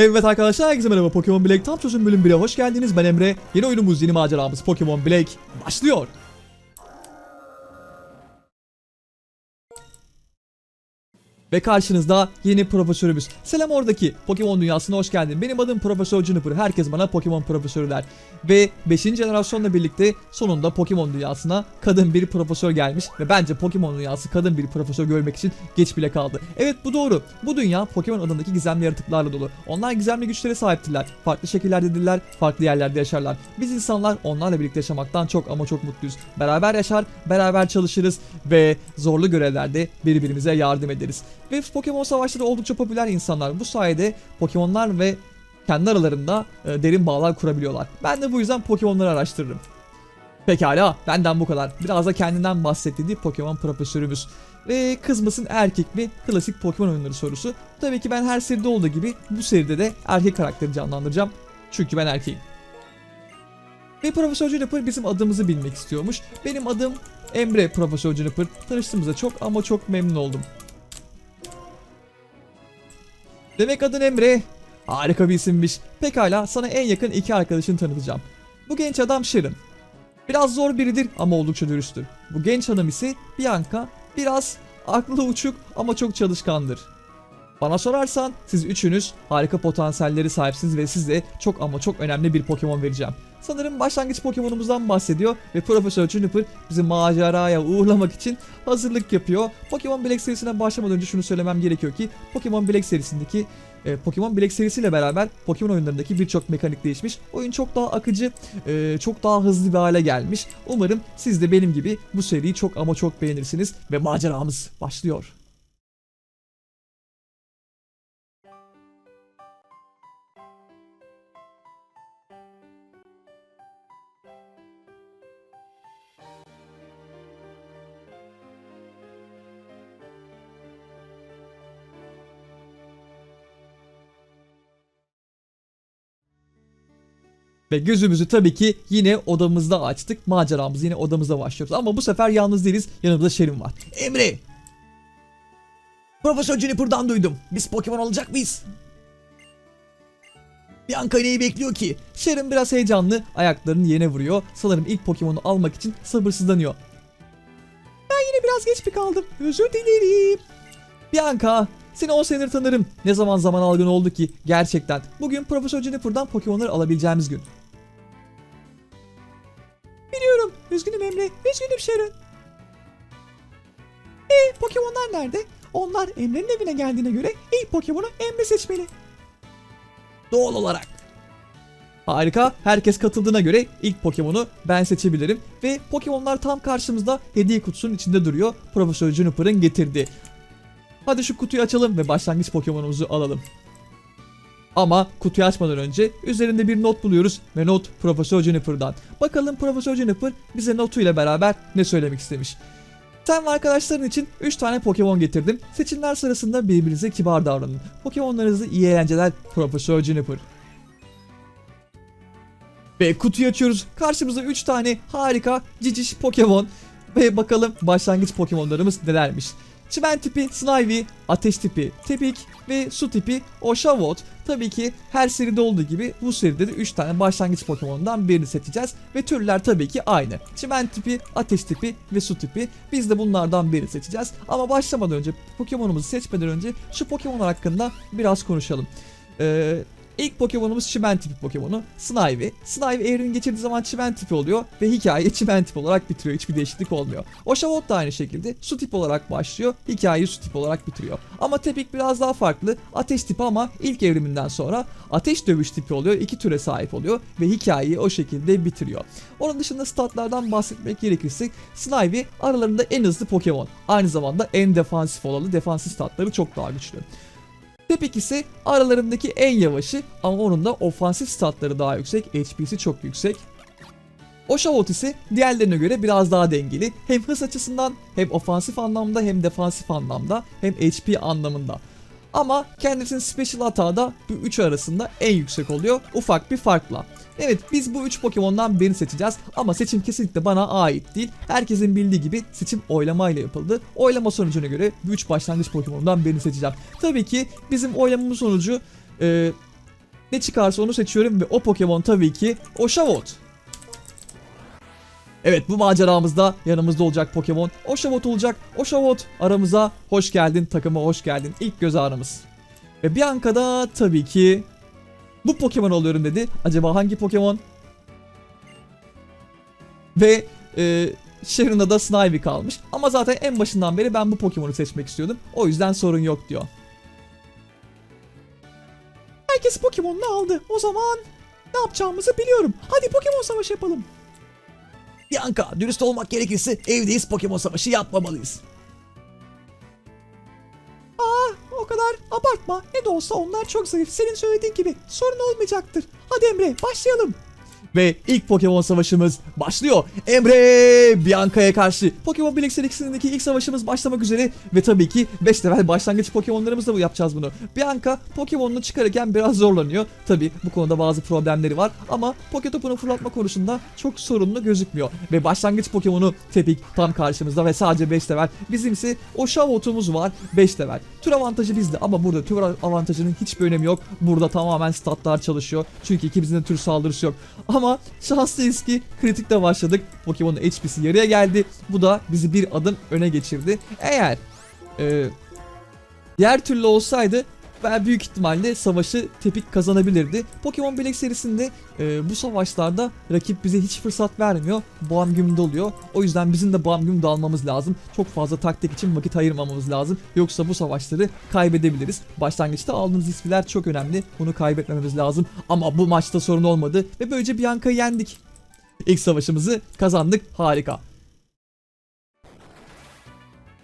Evet arkadaşlar herkese merhaba. Pokemon Black tam çözüm bölüm 1'e hoş geldiniz. Ben Emre. Yeni oyunumuz yeni maceramız Pokemon Black başlıyor Ve karşınızda yeni profesörümüz. Selam oradaki Pokemon dünyasına hoş geldin. Benim adım Profesör Juniper. Herkes bana Pokemon profesörü der. Ve 5. jenerasyonla birlikte sonunda Pokemon dünyasına kadın bir profesör gelmiş. Ve bence Pokemon dünyası kadın bir profesör görmek için geç bile kaldı. Evet bu doğru. Bu dünya Pokemon adındaki gizemli yaratıklarla dolu. Onlar gizemli güçlere sahiptirler. Farklı şekillerdedirler, farklı yerlerde yaşarlar. Biz insanlar onlarla birlikte yaşamaktan çok ama çok mutluyuz. Beraber yaşar, beraber çalışırız ve zorlu görevlerde birbirimize yardım ederiz. Ve Pokemon savaşları oldukça popüler insanlar. Bu sayede Pokemonlar ve kendi aralarında e, derin bağlar kurabiliyorlar. Ben de bu yüzden Pokemon'ları araştırırım. Pekala benden bu kadar. Biraz da kendinden bahsettiği Pokemon profesörümüz. Ve kız mısın erkek mi? Klasik Pokemon oyunları sorusu. Tabii ki ben her seride olduğu gibi bu seride de erkek karakteri canlandıracağım. Çünkü ben erkeğim. Ve Profesör Juniper bizim adımızı bilmek istiyormuş. Benim adım Emre Profesör Juniper. Tanıştığımıza çok ama çok memnun oldum. Demek adın Emre. Harika bir isimmiş. Pekala sana en yakın iki arkadaşını tanıtacağım. Bu genç adam Sharon. Biraz zor biridir ama oldukça dürüsttür. Bu genç hanım ise Bianca. Biraz aklı uçuk ama çok çalışkandır. Bana sorarsan siz üçünüz harika potansiyelleri sahipsiniz ve size çok ama çok önemli bir Pokemon vereceğim. Sanırım başlangıç Pokemon'umuzdan bahsediyor ve Profesör Juniper bizi maceraya uğurlamak için hazırlık yapıyor. Pokemon Black serisine başlamadan önce şunu söylemem gerekiyor ki Pokemon Black serisindeki e, Pokemon Black serisiyle beraber Pokemon oyunlarındaki birçok mekanik değişmiş. Oyun çok daha akıcı, e, çok daha hızlı bir hale gelmiş. Umarım siz de benim gibi bu seriyi çok ama çok beğenirsiniz ve maceramız başlıyor. Ve gözümüzü tabii ki yine odamızda açtık. Maceramızı yine odamızda başlıyoruz. Ama bu sefer yalnız değiliz. Yanımızda Şerin var. Emre! Profesör Juniper'dan duydum. Biz Pokemon alacak mıyız? Bianca neyi bekliyor ki? Sharon biraz heyecanlı, ayaklarını yere vuruyor. Sanırım ilk Pokemon'u almak için sabırsızlanıyor. Ben yine biraz geç mi kaldım? Özür dilerim. Bianca, seni 10 senedir tanırım. Ne zaman zaman algın oldu ki gerçekten. Bugün Profesör Juniper'dan Pokemon'ları alabileceğimiz gün. Emre. Üzgünüm Sharon. E Pokemon'lar nerede? Onlar Emre'nin evine geldiğine göre ilk Pokemon'u Emre seçmeli. Doğal olarak. Harika. Herkes katıldığına göre ilk Pokemon'u ben seçebilirim. Ve Pokemon'lar tam karşımızda hediye kutusunun içinde duruyor. Profesör Juniper'ın getirdiği. Hadi şu kutuyu açalım ve başlangıç Pokemon'umuzu alalım. Ama kutuyu açmadan önce üzerinde bir not buluyoruz ve not Profesör Juniper'dan. Bakalım Profesör Juniper bize notuyla beraber ne söylemek istemiş. Sen ve arkadaşların için 3 tane Pokemon getirdim. Seçimler sırasında birbirinize kibar davranın. Pokemonlarınızı iyi eğlenceler Profesör Juniper. Ve kutuyu açıyoruz. Karşımıza 3 tane harika ciciş Pokemon. Ve bakalım başlangıç Pokemonlarımız nelermiş. Çimen tipi Snivy, ateş tipi Tepik ve su tipi Oshawott. Tabii ki her seride olduğu gibi bu seride de 3 tane başlangıç Pokemon'dan birini seçeceğiz ve türler tabii ki aynı. Çimen tipi, ateş tipi ve su tipi. Biz de bunlardan birini seçeceğiz. Ama başlamadan önce Pokemon'umuzu seçmeden önce şu Pokemon'lar hakkında biraz konuşalım. Ee, İlk Pokemon'umuz çimen tipi Pokemon'u Snivy. Snivy evrim geçirdiği zaman çimen tipi oluyor ve hikayeyi çimen tipi olarak bitiriyor. Hiçbir değişiklik olmuyor. Oshawott da aynı şekilde su tipi olarak başlıyor. Hikayeyi su tipi olarak bitiriyor. Ama Tepik biraz daha farklı. Ateş tipi ama ilk evriminden sonra ateş dövüş tipi oluyor. iki türe sahip oluyor ve hikayeyi o şekilde bitiriyor. Onun dışında statlardan bahsetmek gerekirse Snivy aralarında en hızlı Pokemon. Aynı zamanda en defansif olanı defansif statları çok daha güçlü. Tepik ise aralarındaki en yavaşı ama onun da ofansif statları daha yüksek, HP'si çok yüksek. Oshawott ise diğerlerine göre biraz daha dengeli. Hem hız açısından hem ofansif anlamda hem defansif anlamda hem HP anlamında. Ama kendisinin special hata da bu üçü arasında en yüksek oluyor ufak bir farkla. Evet biz bu 3 Pokemon'dan birini seçeceğiz ama seçim kesinlikle bana ait değil. Herkesin bildiği gibi seçim oylamayla yapıldı. Oylama sonucuna göre bu 3 başlangıç Pokemon'dan birini seçeceğim. Tabii ki bizim oylamamız sonucu e, ne çıkarsa onu seçiyorum ve o Pokemon tabii ki Oshawott. Evet bu maceramızda yanımızda olacak Pokemon Oshawott olacak. Oshawott aramıza hoş geldin takıma hoş geldin ilk göz ağrımız. Ve Bianca da tabii ki bu Pokemon alıyorum dedi. Acaba hangi Pokemon? Ve e, Sharon'da da Snivy kalmış. Ama zaten en başından beri ben bu Pokemon'u seçmek istiyordum. O yüzden sorun yok diyor. Herkes Pokemon'unu aldı. O zaman ne yapacağımızı biliyorum. Hadi Pokemon savaşı yapalım. Bianca, dürüst olmak gerekirse evdeyiz Pokemon savaşı yapmamalıyız. Aa, o kadar abartma. Ne de olsa onlar çok zayıf. Senin söylediğin gibi sorun olmayacaktır. Hadi Emre, başlayalım. Ve ilk Pokemon savaşımız başlıyor. Emre Bianca'ya karşı. Pokemon Black serisindeki ilk savaşımız başlamak üzere. Ve tabii ki 5 level başlangıç Pokemon'larımızla bu yapacağız bunu. Bianca Pokemon'unu çıkarırken biraz zorlanıyor. Tabii bu konuda bazı problemleri var. Ama Poketop'unu fırlatma konusunda çok sorunlu gözükmüyor. Ve başlangıç Pokemon'u Tepik tam karşımızda ve sadece 5 level. Bizim ise Oshawot'umuz var 5 level. Tür avantajı bizde ama burada tür avantajının hiçbir önemi yok. Burada tamamen statlar çalışıyor. Çünkü ikimizin de tür saldırısı yok. Şanslıyız ki kritikte başladık. Pokemon'un HP'si yarıya geldi. Bu da bizi bir adım öne geçirdi. Eğer e, diğer türlü olsaydı ben büyük ihtimalle savaşı Tepik kazanabilirdi. Pokemon Black serisinde e, bu savaşlarda rakip bize hiç fırsat vermiyor. Boğam gümde oluyor. O yüzden bizim de Boğam gümde almamız lazım. Çok fazla taktik için vakit ayırmamamız lazım. Yoksa bu savaşları kaybedebiliriz. Başlangıçta aldığımız ispiler çok önemli. Bunu kaybetmememiz lazım. Ama bu maçta sorun olmadı ve böylece Bianca'yı yendik. İlk savaşımızı kazandık. Harika.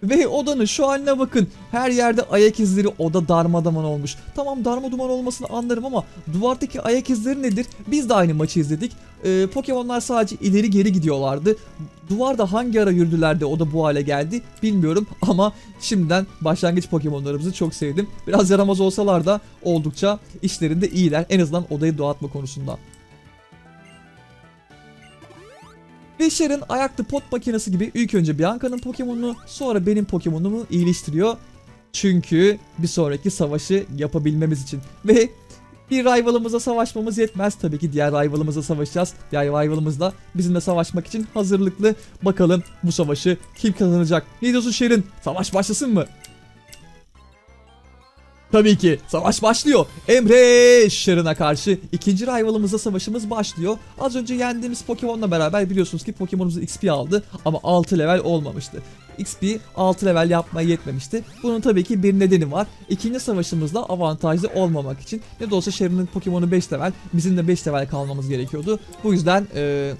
Ve odanın şu haline bakın. Her yerde ayak izleri oda darmadağın olmuş. Tamam darma duman olmasını anlarım ama duvardaki ayak izleri nedir? Biz de aynı maçı izledik. Ee, Pokemon'lar sadece ileri geri gidiyorlardı. Duvarda hangi ara yürüdüler de o bu hale geldi bilmiyorum ama şimdiden başlangıç Pokemon'larımızı çok sevdim. Biraz yaramaz olsalar da oldukça işlerinde iyiler. En azından odayı dağıtma konusunda. Ve ayaklı pot makinesi gibi ilk önce Bianca'nın Pokemon'unu sonra benim Pokemon'umu iyileştiriyor. Çünkü bir sonraki savaşı yapabilmemiz için. Ve bir rivalımıza savaşmamız yetmez. Tabii ki diğer rivalımıza savaşacağız. Diğer rivalımız da bizimle savaşmak için hazırlıklı. Bakalım bu savaşı kim kazanacak? Ne diyorsun Sharon? Savaş başlasın mı? Tabii ki savaş başlıyor. Emre Sharon'a karşı ikinci rivalımızla savaşımız başlıyor. Az önce yendiğimiz Pokemon'la beraber biliyorsunuz ki Pokemon'umuz XP aldı ama 6 level olmamıştı. XP 6 level yapmaya yetmemişti. Bunun tabii ki bir nedeni var. İkinci savaşımızda avantajlı olmamak için. Ne de olsa Sharon'ın Pokemon'u 5 level, bizim de 5 level kalmamız gerekiyordu. Bu yüzden eee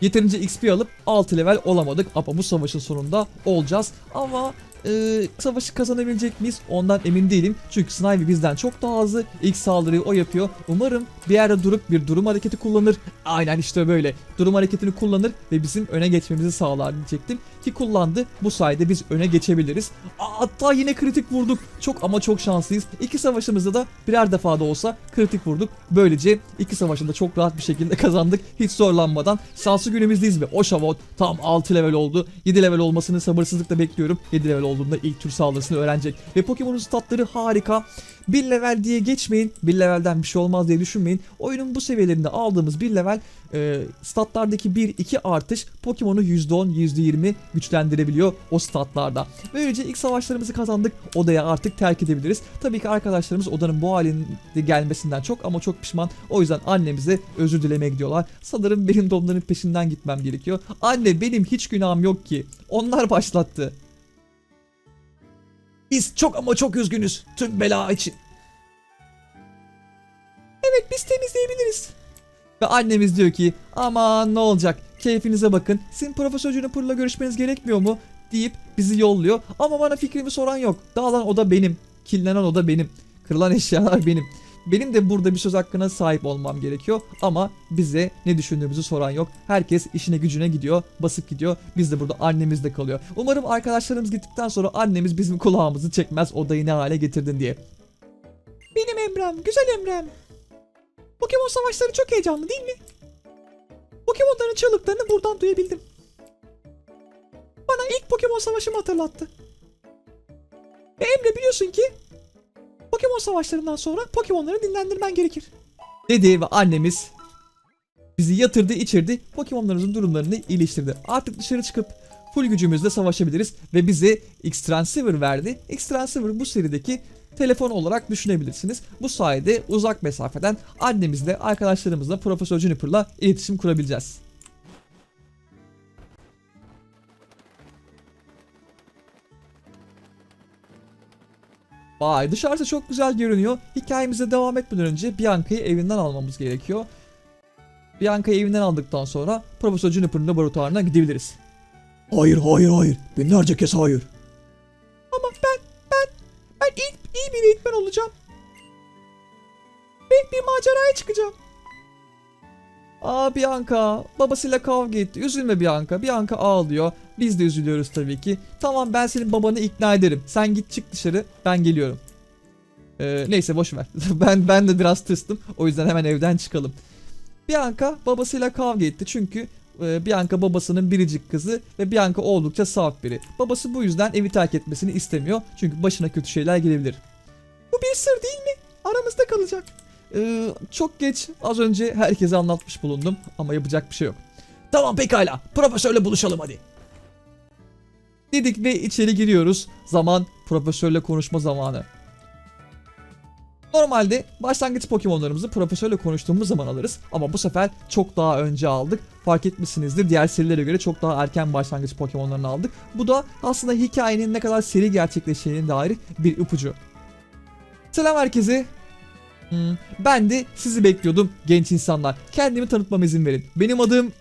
Yeterince XP alıp 6 level olamadık ama bu savaşın sonunda olacağız. Ama e, savaşı kazanabilecek miyiz ondan emin değilim. Çünkü Snivy bizden çok daha hızlı. İlk saldırıyı o yapıyor. Umarım bir yerde durup bir durum hareketi kullanır. Aynen işte böyle. Durum hareketini kullanır ve bizim öne geçmemizi sağlar diyecektim. Ki kullandı. Bu sayede biz öne geçebiliriz. Hatta yine kritik vurduk. Çok ama çok şanslıyız. İki savaşımızda da birer defa da olsa kritik vurduk. Böylece iki savaşında çok rahat bir şekilde kazandık. Hiç zorlanmadan. Şanslı günümüzdeyiz ve Oshawott Tam 6 level oldu. 7 level olmasını sabırsızlıkla bekliyorum. 7 level olduğunda ilk tür saldırısını öğrenecek. Ve Pokemon'un statları harika. 1 level diye geçmeyin. 1 levelden bir şey olmaz diye düşünmeyin. Oyunun bu seviyelerinde aldığımız 1 level e, statlardaki 1-2 artış Pokemon'u %10, %20 güçlendirebiliyor o statlarda. Böylece ilk savaşlarımızı kazandık. Odaya artık terk edebiliriz. Tabii ki arkadaşlarımız odanın bu halinde gelmesinden çok ama çok pişman. O yüzden annemize özür dilemeye gidiyorlar. Sanırım benim de onların peşinden gitmem gerekiyor. Anne benim hiç günahım yok ki. Onlar başlattı. Biz çok ama çok üzgünüz tüm bela için. Evet biz temizleyebiliriz. Ve annemiz diyor ki aman ne olacak keyfinize bakın. Sizin Profesör Juniper'la görüşmeniz gerekmiyor mu? deyip bizi yolluyor. Ama bana fikrimi soran yok. Dağılan oda benim. Kirlenen oda benim. Kırılan eşyalar benim. Benim de burada bir söz hakkına sahip olmam gerekiyor ama bize ne düşündüğümüzü soran yok. Herkes işine gücüne gidiyor, basıp gidiyor. Biz de burada annemizde kalıyor. Umarım arkadaşlarımız gittikten sonra annemiz bizim kulağımızı çekmez odayı ne hale getirdin diye. Benim Emrem, güzel Emrem. Pokemon savaşları çok heyecanlı değil mi? Pokemon'ların çığlıklarını buradan duyabildim. Bana ilk Pokemon savaşımı hatırlattı. Ve Emre biliyorsun ki Pokemon savaşlarından sonra Pokemon'ları dinlendirmen gerekir. Dedi ve annemiz bizi yatırdı içirdi Pokemon'larımızın durumlarını iyileştirdi. Artık dışarı çıkıp full gücümüzle savaşabiliriz ve bize X-Transceiver verdi. X-Transceiver bu serideki telefon olarak düşünebilirsiniz. Bu sayede uzak mesafeden annemizle, arkadaşlarımızla, Profesör Juniper'la iletişim kurabileceğiz. Vay dışarısı çok güzel görünüyor. Hikayemize devam etmeden önce Bianca'yı evinden almamız gerekiyor. Bianca'yı evinden aldıktan sonra Profesör Juniper'ın laboratuvarına gidebiliriz. Hayır hayır hayır. Binlerce kez hayır. Ama ben, ben, ben iyi, iyi bir eğitmen olacağım. Ve bir maceraya çıkacağım. Aa Bianca, babasıyla kavga etti. Üzülme Bianca. Bianca ağlıyor. Biz de üzülüyoruz tabii ki. Tamam ben senin babanı ikna ederim. Sen git çık dışarı. Ben geliyorum. Ee, neyse boş ver. ben ben de biraz tırstım. O yüzden hemen evden çıkalım. Bianca babasıyla kavga etti çünkü e, Bianca babasının biricik kızı ve Bianca oldukça saf biri. Babası bu yüzden evi terk etmesini istemiyor çünkü başına kötü şeyler gelebilir. Bu bir sır değil mi? Aramızda kalacak. Ee, çok geç az önce herkese anlatmış bulundum ama yapacak bir şey yok. Tamam pekala. Profesörle buluşalım hadi. Dedik ve içeri giriyoruz. Zaman profesörle konuşma zamanı. Normalde başlangıç Pokemon'larımızı profesörle konuştuğumuz zaman alırız ama bu sefer çok daha önce aldık. Fark etmişsinizdir diğer serilere göre çok daha erken başlangıç Pokemon'larını aldık. Bu da aslında hikayenin ne kadar seri gerçekleşeceğine dair bir ipucu. Selam herkese. Hmm, ben de sizi bekliyordum genç insanlar. Kendimi tanıtmama izin verin. Benim adım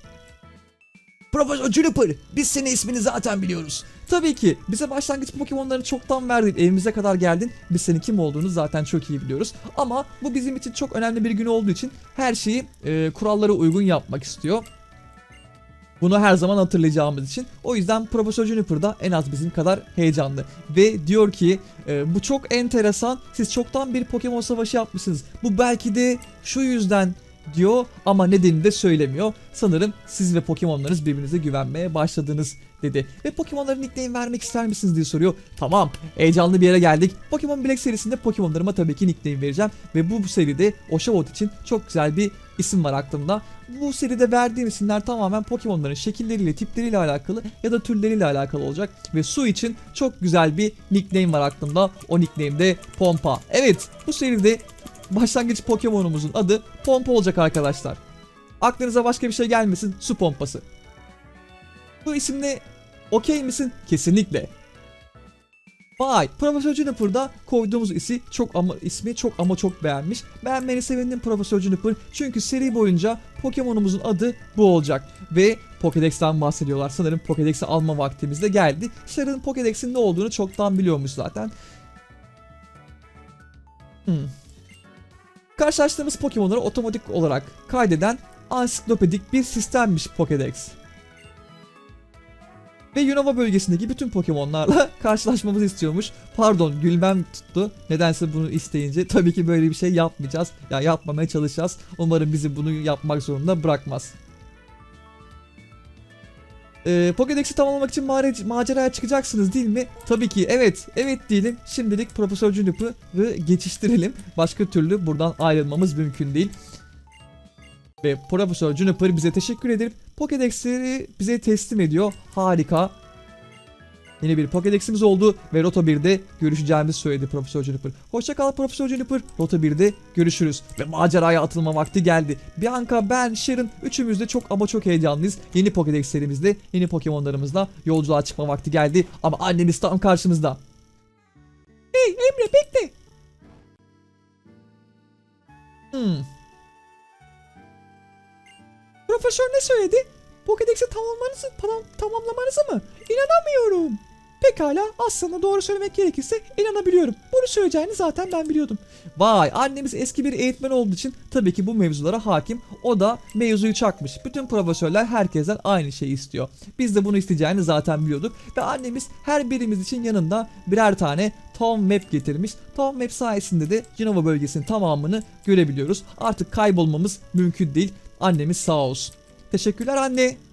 Profesör Juniper. Biz senin ismini zaten biliyoruz. Tabii ki bize başlangıç Pokemon'larını çoktan verdin. Evimize kadar geldin. Biz senin kim olduğunu zaten çok iyi biliyoruz. Ama bu bizim için çok önemli bir gün olduğu için her şeyi e, kurallara uygun yapmak istiyor. Bunu her zaman hatırlayacağımız için. O yüzden Profesör Juniper da en az bizim kadar heyecanlı. Ve diyor ki e, bu çok enteresan. Siz çoktan bir Pokemon savaşı yapmışsınız. Bu belki de şu yüzden diyor ama nedenini de söylemiyor. Sanırım siz ve Pokemon'larınız birbirinize güvenmeye başladınız dedi. Ve Pokemon'lara nickname vermek ister misiniz diye soruyor. Tamam heyecanlı bir yere geldik. Pokemon Black serisinde Pokemon'larıma tabii ki nickname vereceğim. Ve bu, bu seride Oshawott için çok güzel bir isim var aklımda. Bu seride verdiğim isimler tamamen Pokemon'ların şekilleriyle, tipleriyle alakalı ya da türleriyle alakalı olacak. Ve Su için çok güzel bir nickname var aklımda. O nickname de Pompa. Evet bu seride başlangıç Pokemon'umuzun adı Pompa olacak arkadaşlar. Aklınıza başka bir şey gelmesin su pompası. Bu isimle okey misin? Kesinlikle. Vay, Profesör Juniper'da koyduğumuz isi çok ama ismi çok ama çok beğenmiş. Beğenmeni sevindim Profesör Juniper çünkü seri boyunca Pokemon'umuzun adı bu olacak ve Pokédex'ten bahsediyorlar. Sanırım Pokédex'i alma vaktimiz de geldi. Sharon Pokédex'in ne olduğunu çoktan biliyormuş zaten. Hmm. Karşılaştığımız Pokemon'ları otomatik olarak kaydeden ansiklopedik bir sistemmiş Pokédex. Ve Unova bölgesindeki bütün Pokemon'larla karşılaşmamızı istiyormuş. Pardon gülmem tuttu. Nedense bunu isteyince tabii ki böyle bir şey yapmayacağız. Ya yapmamaya çalışacağız. Umarım bizi bunu yapmak zorunda bırakmaz. Ee, Pokédex'i tamamlamak için maceraya çıkacaksınız değil mi? Tabii ki evet. Evet diyelim. Şimdilik Profesör Juniper'ı geçiştirelim. Başka türlü buradan ayrılmamız mümkün değil. Ve Profesör Juniper bize teşekkür edip Pokédex'leri bize teslim ediyor. Harika. Yeni bir Pokédex'imiz oldu ve Rota 1'de görüşeceğimizi söyledi Profesör Juniper. Hoşça kal Profesör Juniper. Rota 1'de görüşürüz. Ve maceraya atılma vakti geldi. Bianca, ben, Sharon üçümüz de çok ama çok heyecanlıyız. Yeni Pokédex'lerimizle, yeni Pokémon'larımızla yolculuğa çıkma vakti geldi. Ama annemiz tam karşımızda. Hey Emre bekle. Hmm. Profesör ne söyledi? Pokédex'i tamamlamanızı, tamam, tamamlamanızı mı? İnanamıyorum. Pekala aslında doğru söylemek gerekirse inanabiliyorum. Bunu söyleyeceğini zaten ben biliyordum. Vay annemiz eski bir eğitmen olduğu için tabii ki bu mevzulara hakim. O da mevzuyu çakmış. Bütün profesörler herkesten aynı şeyi istiyor. Biz de bunu isteyeceğini zaten biliyorduk. Ve annemiz her birimiz için yanında birer tane Tom Map getirmiş. Tom Map sayesinde de Genova bölgesinin tamamını görebiliyoruz. Artık kaybolmamız mümkün değil. Annemiz sağ olsun. Teşekkürler anne.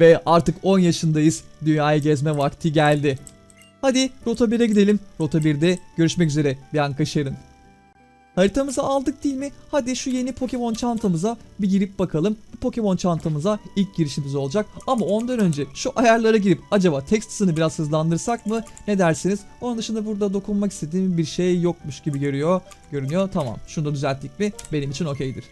Ve artık 10 yaşındayız. Dünyayı gezme vakti geldi. Hadi Rota 1'e gidelim. Rota 1'de görüşmek üzere Bianca Sharon. Haritamızı aldık değil mi? Hadi şu yeni Pokemon çantamıza bir girip bakalım. Pokemon çantamıza ilk girişimiz olacak. Ama ondan önce şu ayarlara girip acaba text hızını biraz hızlandırsak mı? Ne dersiniz? Onun dışında burada dokunmak istediğim bir şey yokmuş gibi görüyor. Görünüyor. Tamam. Şunu da düzelttik mi? Benim için okeydir.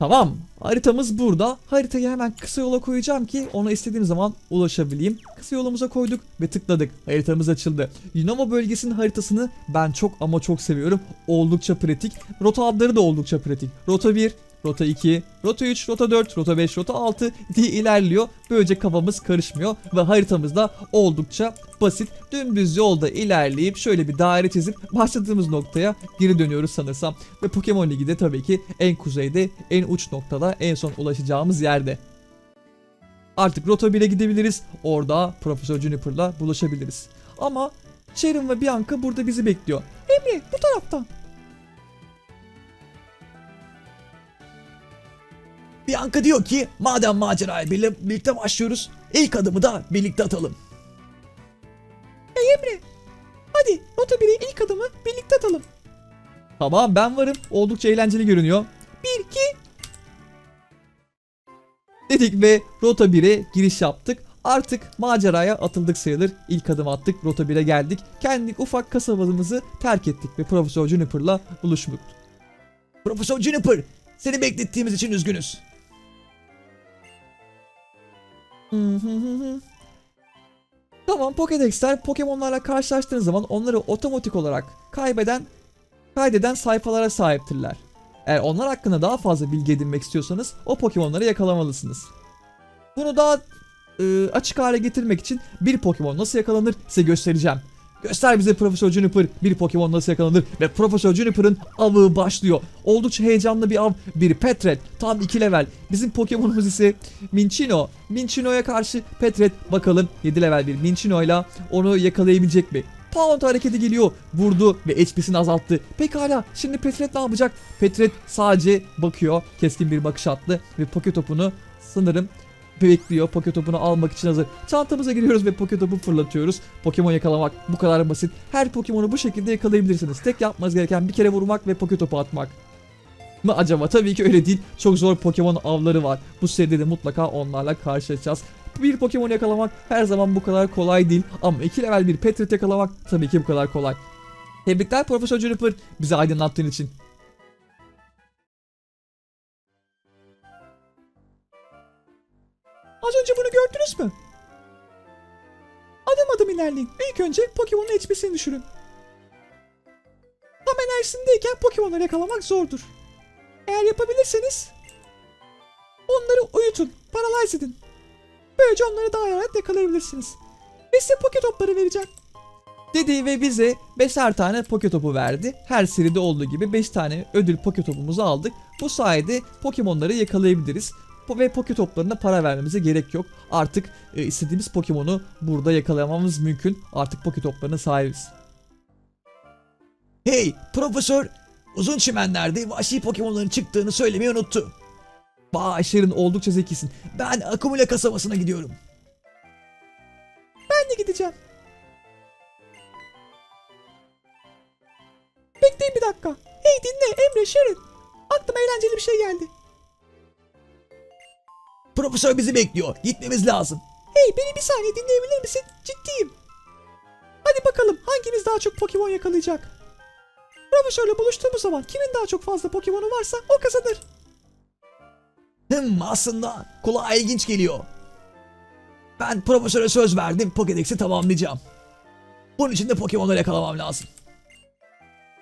Tamam. Haritamız burada. Haritayı hemen kısa yola koyacağım ki ona istediğim zaman ulaşabileyim. Kısa yolumuza koyduk ve tıkladık. Haritamız açıldı. Unova bölgesinin haritasını ben çok ama çok seviyorum. Oldukça pratik. Rota adları da oldukça pratik. Rota 1, Rota 2, Rota 3, Rota 4, Rota 5, Rota 6 diye ilerliyor. Böylece kafamız karışmıyor ve haritamız da oldukça basit. Dümdüz yolda ilerleyip şöyle bir daire çizip başladığımız noktaya geri dönüyoruz sanırsam. Ve Pokemon Ligi de tabii ki en kuzeyde, en uç noktada, en son ulaşacağımız yerde. Artık Rota 1'e gidebiliriz. Orada Profesör Juniper'la buluşabiliriz. Ama Sharon ve Bianca burada bizi bekliyor. Emre bu taraftan. Bianca diyor ki madem maceraya birlikte başlıyoruz ilk adımı da birlikte atalım. Hey Emre. Hadi Rota 1'e ilk adımı birlikte atalım. Tamam ben varım. Oldukça eğlenceli görünüyor. 1 2 Dedik ve Rota 1'e giriş yaptık. Artık maceraya atıldık sayılır. İlk adım attık. Rota 1'e geldik. Kendi ufak kasabamızı terk ettik ve Profesör Juniper'la buluştuk. Profesör Juniper seni beklettiğimiz için üzgünüz. Tamam Pokédex'ler Pokemon'larla karşılaştığınız zaman onları otomatik olarak kaybeden kaydeden sayfalara sahiptirler. Eğer onlar hakkında daha fazla bilgi edinmek istiyorsanız o Pokemon'ları yakalamalısınız. Bunu daha e, açık hale getirmek için bir Pokemon nasıl yakalanır size göstereceğim. Göster bize Profesör Juniper bir Pokemon nasıl yakalanır ve Profesör Juniper'ın avı başlıyor. Oldukça heyecanlı bir av. Bir Petret tam 2 level. Bizim Pokemon'umuz ise Minchino. Minchino'ya karşı Petret bakalım 7 level bir Minchino ile onu yakalayabilecek mi? Pound hareketi geliyor. Vurdu ve HP'sini azalttı. Pekala şimdi Petret ne yapacak? Petret sadece bakıyor. Keskin bir bakış attı ve Poke topunu sanırım bekliyor. Poke topunu almak için hazır. Çantamıza giriyoruz ve Poke topu fırlatıyoruz. Pokemon yakalamak bu kadar basit. Her Pokemon'u bu şekilde yakalayabilirsiniz. Tek yapmanız gereken bir kere vurmak ve Poke topu atmak. Mı acaba? Tabii ki öyle değil. Çok zor Pokemon avları var. Bu seride de mutlaka onlarla karşılaşacağız. Bir Pokemon yakalamak her zaman bu kadar kolay değil. Ama 2 level bir Petrit yakalamak tabii ki bu kadar kolay. Tebrikler Profesör Juniper bizi aydınlattığın için. Az önce bunu gördünüz mü? Adım adım ilerleyin. İlk önce Pokemon'un HP'sini düşürün. Tam enerjisindeyken Pokemon'ları yakalamak zordur. Eğer yapabilirseniz onları uyutun, paralize edin. Böylece onları daha rahat yakalayabilirsiniz. Ve size poke topları vereceğim. Dedi ve bize 5'er tane poke topu verdi. Her seride olduğu gibi 5 tane ödül poke topumuzu aldık. Bu sayede Pokemon'ları yakalayabiliriz. Ve poke toplarına para vermemize gerek yok. Artık e, istediğimiz Pokemon'u burada yakalamamız mümkün. Artık poke toplarına sahibiz. Hey profesör uzun çimenlerde vahşi Pokemon'ların çıktığını söylemeyi unuttu. Vay oldukça zekisin. Ben Akumula kasabasına gidiyorum. Ben de gideceğim. Bekleyin bir dakika. Hey dinle Emre Şirin. Aklıma eğlenceli bir şey geldi. Profesör bizi bekliyor. Gitmemiz lazım. Hey beni bir saniye dinleyebilir misin? Ciddiyim. Hadi bakalım hangimiz daha çok Pokemon yakalayacak? Profesörle buluştuğumuz zaman kimin daha çok fazla Pokemon'u varsa o kazanır. Hım aslında kulağa ilginç geliyor. Ben profesöre söz verdim. Pokédex'i tamamlayacağım. Bunun için de Pokemon'ları yakalamam lazım.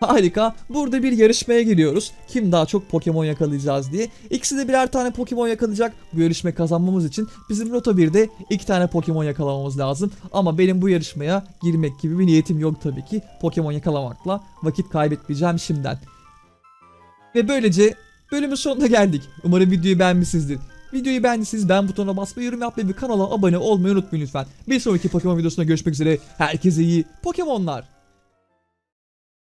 Harika. Burada bir yarışmaya giriyoruz. Kim daha çok Pokemon yakalayacağız diye. İkisi de birer tane Pokemon yakalayacak. Bu yarışmayı kazanmamız için bizim Roto 1'de iki tane Pokemon yakalamamız lazım. Ama benim bu yarışmaya girmek gibi bir niyetim yok tabii ki. Pokemon yakalamakla vakit kaybetmeyeceğim şimdiden. Ve böylece bölümün sonuna geldik. Umarım videoyu beğenmişsinizdir. Videoyu beğendiyseniz beğen butonuna basmayı, yorum yapmayı ve kanala abone olmayı unutmayın lütfen. Bir sonraki Pokemon videosunda görüşmek üzere. Herkese iyi Pokemonlar.